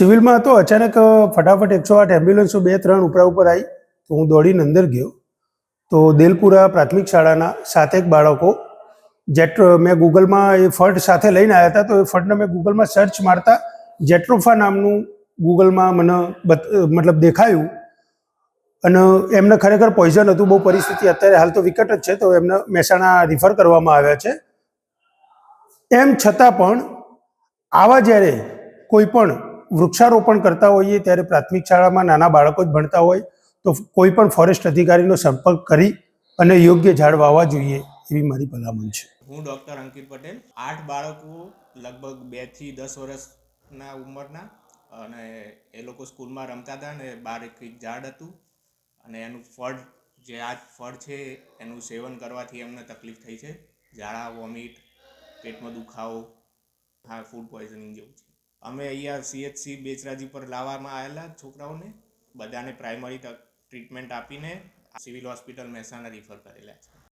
સિવિલમાં હતો, અચાનક ફટાફટ એકસો આઠ એમ્બ્યુલન્સો બે ત્રણ ઉપરા ઉપર આવી તો હું દોડીને અંદર ગયો. તો દેલપુરા પ્રાથમિક શાળાના સાતેક બાળકો જેટ મેં ગૂગલમાં એ ફટ સાથે લઈને આવ્યા હતા, તો એ ફટને મેં ગૂગલમાં સર્ચ મારતા જેટ્રોફા નામનું ગૂગલમાં મને મતલબ દેખાયું. અને એમને ખરેખર પોઈઝન હતું, બહુ પરિસ્થિતિ અત્યારે હાલ તો વિકટ જ છે, તો એમને મહેસાણા રિફર કરવામાં આવ્યા છે. એમ છતાં પણ આવા જ્યારે કોઈ પણ વૃક્ષારોપણ કરતા હોઈએ ત્યારે પ્રાથમિક શાળામાં નાના બાળકો જ ભણતા હોય તો કોઈ પણ ફોરેસ્ટ અધિકારીનો સંપર્ક કરી અને યોગ્ય ઝાડ વાવવા જોઈએ એવી મારી ભલામણ છે. હું ડૉક્ટર અંકિત પટેલ. આઠ બાળકો લગભગ બેથી દસ વર્ષના ઉંમરના અને એ લોકો સ્કૂલમાં રમતા હતા અને બહાર એક ઝાડ હતું અને એનું ફળ જે આ ફળ છે એનું સેવન કરવાથી એમને તકલીફ થઈ છે. ઝાડા વોમિટ પેટમાં દુખાવો, હા ફૂડ પોઈઝનિંગ જેવું છે. અમે અહીંયા સીએચસી બેચરાજી પર લાવવામાં આવેલા છોકરાઓને બધાને પ્રાઇમરી ટ્રીટમેન્ટ આપીને સિવિલ હોસ્પિટલ મહેસાણા રિફર કરેલા છે.